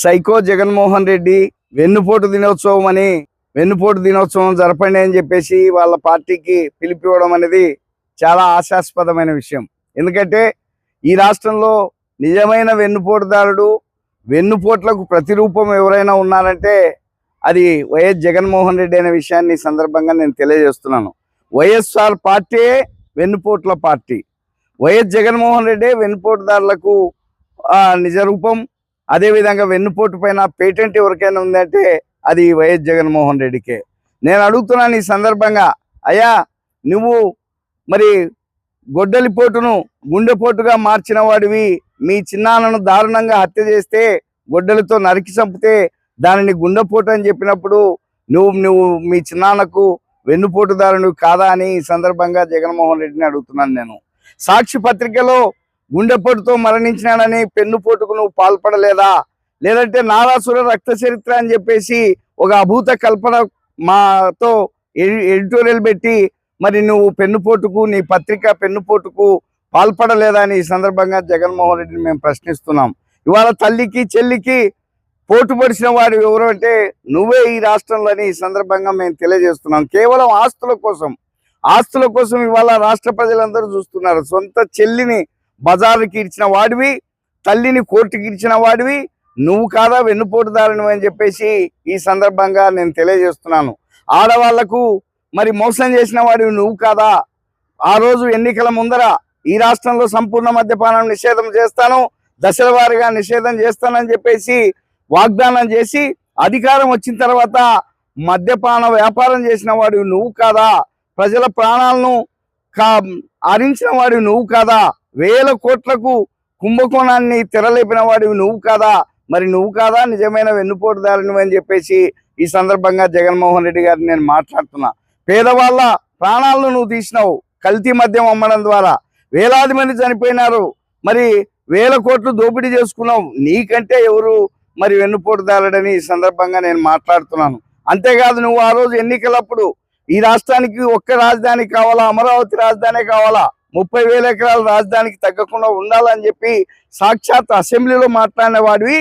Psycho Jaganmohan Reddy వెన్నుపోటు దినోత్సవం అని వెన్నుపోటు దినోత్సవం జరపండి అని చెప్పేసి వాళ్ళ పార్టీకి పిలిపివ్వడం అనేది చాలా ఆశాస్పదమైన విషయం. ఎందుకంటే ఈ రాష్ట్రంలో నిజమైన వెన్నుపోటుదారుడు వెన్నుపోట్లకు ప్రతిరూపం ఎవరైనా ఉన్నారంటే అది వైఎస్ జగన్మోహన్ రెడ్డి అనే విషయాన్ని సందర్భంగా నేను తెలియజేస్తున్నాను. వైఎస్ఆర్ పార్టీయే వెన్నుపోట్ల పార్టీ. వైఎస్ జగన్మోహన్ రెడ్డి వెన్నుపోటుదారులకు నిజరూపం నిజ రూపం అదేవిధంగా వెన్నుపోటు పైన పేటెంట్ ఎవరికైనా ఉందంటే అది వైఎస్ జగన్మోహన్ రెడ్డికే. నేను అడుగుతున్నాను ఈ సందర్భంగా అయ్యా నువ్వు మరి గొడ్డలిపోటును గుండెపోటుగా మార్చిన వాడివి మీ చిన్నాన్నను దారుణంగా హత్య చేస్తే గొడ్డలితో నరికి చంపితే దానిని గుండెపోటు అని చెప్పినప్పుడు నువ్వు నువ్వు మీ చిన్నాన్నకు వెన్నుపోటుదారుడు కాదా అని ఈ సందర్భంగా జగన్మోహన్ రెడ్డిని అడుగుతున్నాను నేను. సాక్షి పత్రికలో గుండెపోటుతో మరణించినాడని పెన్నుపోటుకు నువ్వు పాల్పడలేదా? లేదంటే నారాసుర రక్త చరిత్ర అని చెప్పేసి ఒక అభూత కల్పన మాతో ఎడి- ఎడిటోరియల్ పెట్టి మరి నువ్వు పెన్నుపోటుకు నీ పత్రిక పెన్నుపోటుకు పాల్పడలేదా అని ఈ సందర్భంగా జగన్మోహన్ రెడ్డిని మేము ప్రశ్నిస్తున్నాం. ఇవాళ తల్లికి చెల్లికి పోటు పడిచిన వాడు ఎవరు అంటే నువ్వే ఈ రాష్ట్రంలోని ఈ సందర్భంగా మేము తెలియజేస్తున్నాం. కేవలం ఆస్తుల కోసం. ఆస్తుల కోసం ఇవాళ రాష్ట్ర ప్రజలందరూ చూస్తున్నారు. సొంత చెల్లిని బజారుకి ఇచ్చిన వాడివి తల్లిని కోర్టుకి ఇచ్చిన వాడివి నువ్వు కాదా వెన్నుపోటుదారుని అని చెప్పేసి ఈ సందర్భంగా నేను తెలియజేస్తున్నాను. ఆడవాళ్ళకు మరి మోసం చేసిన వాడివి నువ్వు కాదా? ఆ రోజు ఎన్నికల ముందర ఈ రాష్ట్రంలో సంపూర్ణ మద్యపానం నిషేధం చేస్తాను దశల వారిగా నిషేధం చేస్తానని చెప్పేసి వాగ్దానం చేసి అధికారం వచ్చిన తర్వాత మద్యపాన వ్యాపారం చేసిన వాడు నువ్వు కాదా? ప్రజల ప్రాణాలను కా హరించిన వాడివి నువ్వు కాదా? వేల కోట్లకు కుంభకోణాన్ని తెరలేపిన వాడివి నువ్వు కాదా? మరి నువ్వు కాదా? నిజమైన వెన్నుపోటుదారుని అని చెప్పేసి ఈ సందర్భంగా జగన్మోహన్ రెడ్డి గారిని నేను మాట్లాడుతున్నా. పేదవాళ్ళ ప్రాణాలను నువ్వు తీసినావు కల్తీ మద్యం అమ్మడం ద్వారా. వేలాది మంది చనిపోయినారు. మరి వేల కోట్లు దోపిడీ చేసుకున్నావు. నీకంటే ఎవరు మరి వెన్నుపోటుదారుడని ఈ సందర్భంగా నేను మాట్లాడుతున్నాను. అంతేకాదు నువ్వు ఆ రోజు ఎన్నికలప్పుడు ఈ రాష్ట్రానికి ఒక్క రాజధాని కావాలా? అమరావతి రాజధాని కావాలా? ముప్పై వేల ఎకరాల రాజధానికి తగ్గకుండా ఉండాలని చెప్పి సాక్షాత్ అసెంబ్లీలో మాట్లాడిన వాడివి.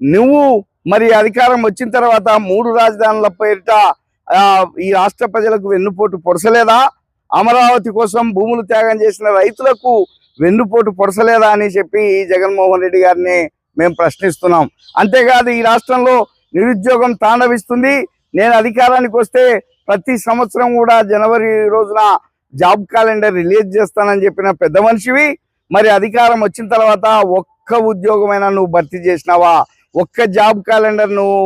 నువ్వు మరి అధికారం వచ్చిన తర్వాత మూడు రాజధానుల పేరిట ఈ రాష్ట్ర ప్రజలకు వెన్నుపోటు పొడసలేదా? అమరావతి కోసం భూములు త్యాగం చేసిన రైతులకు వెన్నుపోటు పొడసలేదా అని చెప్పి జగన్మోహన్ రెడ్డి గారిని మేము ప్రశ్నిస్తున్నాం. అంతేకాదు ఈ రాష్ట్రంలో నిరుద్యోగం తాండవిస్తుంది. నేను అధికారానికి వస్తే ప్రతి సంవత్సరం కూడా జనవరి రోజున జాబ్ క్యాలెండర్ రిలీజ్ చేస్తానని చెప్పిన పెద్ద మనిషివి మరి అధికారం వచ్చిన తర్వాత ఒక్క ఉద్యోగమైనా నువ్వు భర్తీ చేసినావా? ఒక్క జాబ్ క్యాలెండర్ నువ్వు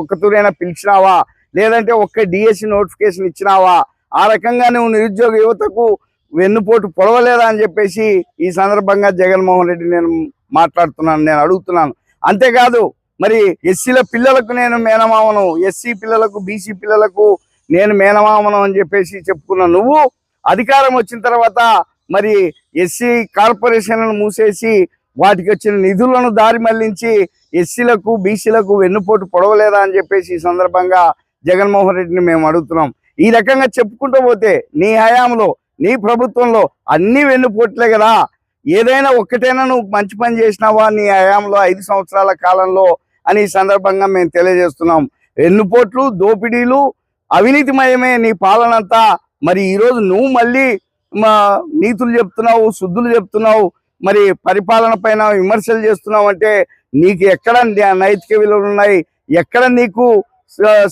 ఒక్కతూరైనా పిలిచినావా? లేదంటే ఒక్క డిఎస్సి నోటిఫికేషన్ ఇచ్చినావా? ఆ రకంగా నువ్వు నిరుద్యోగ యువతకు వెన్నుపోటు పొడవలేదా అని చెప్పేసి ఈ సందర్భంగా జగన్మోహన్ రెడ్డి నేను మాట్లాడుతున్నాను నేను అడుగుతున్నాను. అంతేకాదు మరి ఎస్సీల పిల్లలకు నేను మేనమామను ఎస్సీ పిల్లలకు బీసీ పిల్లలకు నేను మేనమామను అని చెప్పేసి చెప్పుకున్న నువ్వు అధికారం వచ్చిన తర్వాత మరి ఎస్సీ కార్పొరేషన్లను మూసేసి వాటికి వచ్చిన నిధులను దారి మళ్ళించి ఎస్సీలకు బీసీలకు వెన్నుపోటు పొడవలేదా అని చెప్పేసి ఈ సందర్భంగా జగన్మోహన్ రెడ్డిని మేము అడుగుతున్నాం. ఈ రకంగా చెప్పుకుంటూ పోతే నీ హయాంలో నీ ప్రభుత్వంలో అన్ని వెన్నుపోట్లే కదా. ఏదైనా ఒక్కటైనా నువ్వు మంచి పని చేసినావా నీ హయాంలో ఐదు సంవత్సరాల కాలంలో అని సందర్భంగా మేము తెలియజేస్తున్నాం. వెన్నుపోట్లు దోపిడీలు అవినీతిమయమే నీ పాలనంతా. మరి ఈరోజు నువ్వు మళ్ళీ మా నీతులు చెప్తున్నావు శుద్ధులు చెప్తున్నావు మరి పరిపాలన పైన విమర్శలు చేస్తున్నావు అంటే నీకు ఎక్కడ నైతిక విలువలు ఉన్నాయి? ఎక్కడ నీకు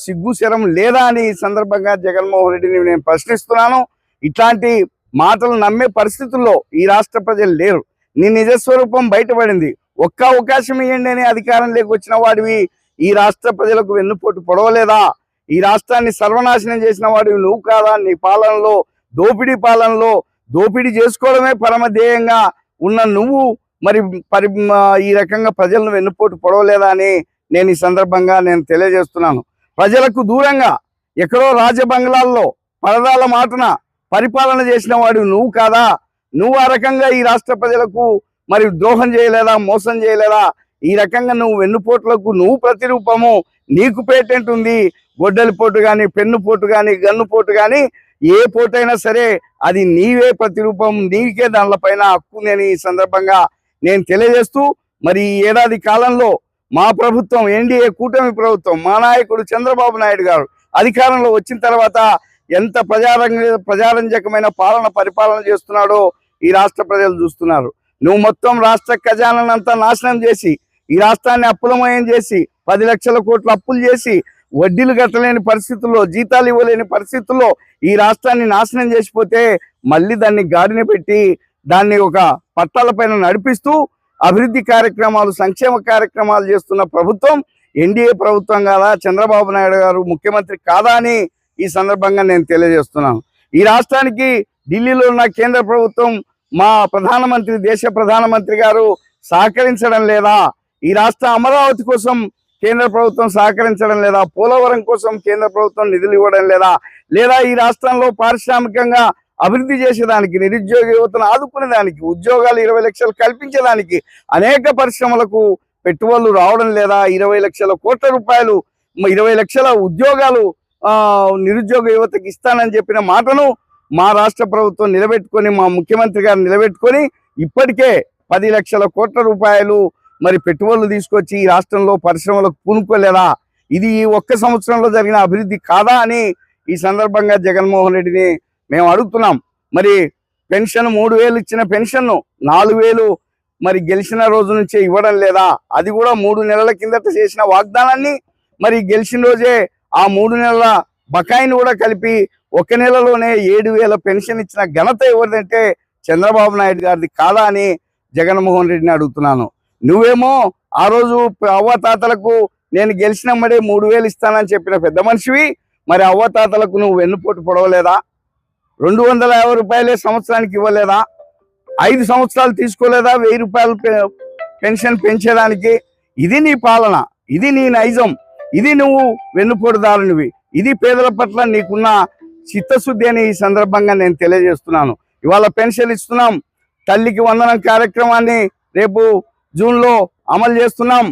సిగ్గు శరం లేదా అని ఈ సందర్భంగా జగన్మోహన్ రెడ్డిని నేను ప్రశ్నిస్తున్నాను. ఇట్లాంటి మాటలు నమ్మే పరిస్థితుల్లో ఈ రాష్ట్ర ప్రజలు లేరు. నీ నిజస్వరూపం బయటపడింది. ఒక్క అవకాశం ఇవ్వండి అని అధికారం వచ్చిన వాడివి ఈ రాష్ట్ర ప్రజలకు వెన్నుపోటు పొడవలేదా? ఈ రాష్ట్రాన్ని సర్వనాశనం చేసిన వాడు నువ్వు కాదా? నీ పాలనలో దోపిడీ పాలనలో దోపిడీ చేసుకోవడమే పరమధ్యేయంగా ఉన్న నువ్వు మరి పరి ఈ రకంగా ప్రజలను వెన్నుపోటు పొడవలేదా అని నేను ఈ సందర్భంగా నేను తెలియజేస్తున్నాను. ప్రజలకు దూరంగా ఎక్కడో రాజబంగ్లాల్లో పరదాల మాటన పరిపాలన చేసిన వాడు నువ్వు కాదా? నువ్వు ఆ రకంగా ఈ రాష్ట్ర ప్రజలకు మరి ద్రోహం చేయలేదా? మోసం చేయలేదా? ఈ రకంగా నువ్వు వెన్నుపోట్లకు నువ్వు ప్రతిరూపము నీకు పేటెంట్ ఉంది. గొడ్డలి పోటు కానీ పెన్ను పోటు కానీ గన్ను పోటు కానీ ఏ పోటైనా సరే అది నీవే ప్రతిరూపం నీకే దానిపైన హక్కు ఉంది అని ఈ సందర్భంగా నేను తెలియజేస్తూ మరి ఈ ఏడాది కాలంలో మా ప్రభుత్వం ఎన్డీఏ కూటమి ప్రభుత్వం మా నాయకుడు చంద్రబాబు నాయుడు గారు అధికారంలో వచ్చిన తర్వాత ఎంత ప్రజారంగ ప్రజారంజకమైన పాలన పరిపాలన చేస్తున్నాడో ఈ రాష్ట్ర ప్రజలు చూస్తున్నారు. నువ్వు మొత్తం రాష్ట్ర ఖజానంతా నాశనం చేసి ఈ రాష్ట్రాన్ని అప్పులమయం చేసి పది లక్షల కోట్ల అప్పులు చేసి వడ్డీలు కట్టలేని పరిస్థితుల్లో జీతాలు ఇవ్వలేని పరిస్థితుల్లో ఈ రాష్ట్రాన్ని నాశనం చేసిపోతే మళ్ళీ దాన్ని గాడిన పెట్టి దాన్ని ఒక పట్టాలపైన నడిపిస్తూ అభివృద్ధి కార్యక్రమాలు సంక్షేమ కార్యక్రమాలు చేస్తున్న ప్రభుత్వం ఎన్డీఏ ప్రభుత్వం కాదా చంద్రబాబు నాయుడు గారు ముఖ్యమంత్రి కాదా అని ఈ సందర్భంగా నేను తెలియజేస్తున్నాను. ఈ రాష్ట్రానికి ఢిల్లీలో ఉన్న కేంద్ర ప్రభుత్వం మా ప్రధానమంత్రి దేశ ప్రధానమంత్రి గారు సహకరించడం లేదా ఈ రాష్ట్ర అమరావతి కోసం కేంద్ర ప్రభుత్వం సహకరించడం లేదా పోలవరం కోసం కేంద్ర ప్రభుత్వం నిధులు ఇవ్వడం లేదా లేదా ఈ రాష్ట్రంలో పారిశ్రామికంగా అభివృద్ధి చేసేదానికి నిరుద్యోగ యువతను ఆదుకునేదానికి ఉద్యోగాలు ఇరవై లక్షలు కల్పించేదానికి అనేక పరిశ్రమలకు పెట్టుబడులు రావడం లేదా ఇరవై లక్షల కోట్ల రూపాయలు ఇరవై లక్షల ఉద్యోగాలు నిరుద్యోగ యువతకి ఇస్తానని చెప్పిన మాటను మా రాష్ట్ర ప్రభుత్వం నిలబెట్టుకొని మా ముఖ్యమంత్రి గారు నిలబెట్టుకొని ఇప్పటికే పది లక్షల కోట్ల రూపాయలు మరి పెట్టుబడులు తీసుకొచ్చి ఈ రాష్ట్రంలో పరిశ్రమలకు పూనుకోలేదా? ఇది ఒక్క సంవత్సరంలో జరిగిన అభివృద్ధి కాదా అని ఈ సందర్భంగా జగన్మోహన్ రెడ్డిని మేము అడుగుతున్నాం. మరి పెన్షన్ మూడు వేలు ఇచ్చిన పెన్షన్ నాలుగు వేలు మరి గెలిచిన రోజు నుంచే ఇవ్వడం లేదా? అది కూడా మూడు నెలల కిందట చేసిన వాగ్దానాన్ని మరి గెలిచిన రోజే ఆ మూడు నెలల బకాయిని కూడా కలిపి ఒక నెలలోనే ఏడు వేల పెన్షన్ ఇచ్చిన ఘనత ఎవరిదంటే చంద్రబాబు నాయుడు గారిది కాదా అని జగన్మోహన్ రెడ్డిని అడుగుతున్నాను. నువ్వేమో ఆ రోజు అవ్వతాతలకు నేను గెలిచిన మడే మూడు వేలు ఇస్తానని చెప్పిన పెద్ద మనిషివి. మరి అవ్వతాతలకు నువ్వు వెన్నుపోటు పొడవలేదా? రెండు వందల యాభై రూపాయలే సంవత్సరానికి ఇవ్వలేదా? ఐదు సంవత్సరాలు తీసుకోలేదా వెయ్యి రూపాయలు పె- పెన్షన్ పెంచేదానికి? ఇది నీ పాలన ఇది నీ నైజం ఇది నువ్వు వెన్నుపోటుదారునివి. ఇది పేదల పట్ల నీకున్న చిత్తశుద్ధి అని ఈ సందర్భంగా నేను తెలియజేస్తున్నాను. ఇవాళ పెన్షన్ ఇస్తున్నాం. తల్లికి వందనం కార్యక్రమాన్ని రేపు జూన్లో అమలు చేస్తున్నాం.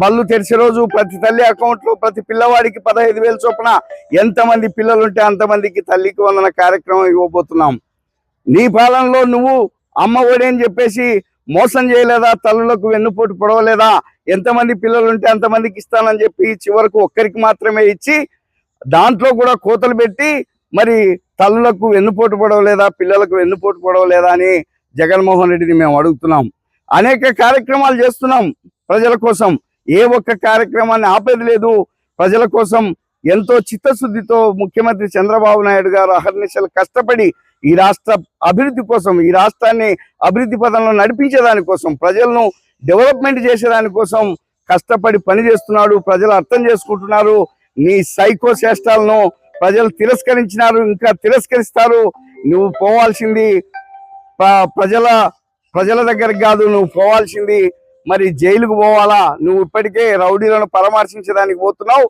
బళ్ళు తెరిచే రోజు ప్రతి తల్లి అకౌంట్లో ప్రతి పిల్లవాడికి పదహైదు వేలు చొప్పున ఎంతమంది పిల్లలు ఉంటే అంతమందికి తల్లికి వందన కార్యక్రమం ఇవ్వబోతున్నాం. నీ పాలనలో నువ్వు అమ్మ ఒడి అని చెప్పేసి మోసం చేయలేదా? తల్లులకు వెన్నుపోటు పొడవలేదా? ఎంతమంది పిల్లలు ఉంటే అంతమందికి ఇస్తానని చెప్పి చివరకు ఒక్కరికి మాత్రమే ఇచ్చి దాంట్లో కూడా కోతలు పెట్టి మరి తల్లులకు వెన్నుపోటు పొడవలేదా? పిల్లలకు వెన్నుపోటు పొడవలేదా అని జగన్మోహన్ రెడ్డిని మేము అడుగుతున్నాం. అనేక కార్యక్రమాలు చేస్తున్నాం ప్రజల కోసం. ఏ ఒక్క కార్యక్రమాన్ని ఆపేది లేదు ప్రజల కోసం ఎంతో చిత్తశుద్ధితో ముఖ్యమంత్రి చంద్రబాబు నాయుడు గారు అహర్నిశలు కష్టపడి ఈ రాష్ట్ర అభివృద్ధి కోసం ఈ రాష్ట్రాన్ని అభివృద్ధి పదంలో నడిపించేదాని కోసం ప్రజలను డెవలప్మెంట్ చేసేదాని కోసం కష్టపడి పని చేస్తున్నాడు ప్రజలు అర్థం చేసుకుంటున్నారు. నీ సైకో చేష్టాలను ప్రజలు తిరస్కరించినారు ఇంకా తిరస్కరిస్తారు. నువ్వు పోవాల్సింది ప్రజల ప్రజల దగ్గరికి కాదు నువ్వు పోవాల్సింది మరి జైలుకు పోవాలా? నువ్వు ఇప్పటికే రౌడీలను పరామర్శించడానికి పోతున్నావు.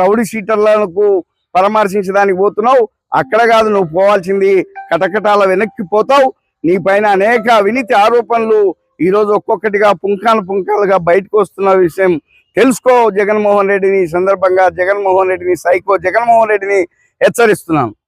రౌడీ షీటర్లకు పరామర్శించడానికి పోతున్నావు. అక్కడ కాదు నువ్వు పోవాల్సింది కటకటాల వెనక్కి పోతావు. నీ పైన అనేక అవినీతి ఆరోపణలు ఈరోజు ఒక్కొక్కటిగా పుంకాలు పుంకాలుగా బయటకు వస్తున్న విషయం తెలుసుకో. జగన్మోహన్ రెడ్డిని సందర్భంగా జగన్మోహన్ రెడ్డిని సైకో జగన్మోహన్ రెడ్డిని హెచ్చరిస్తున్నాను.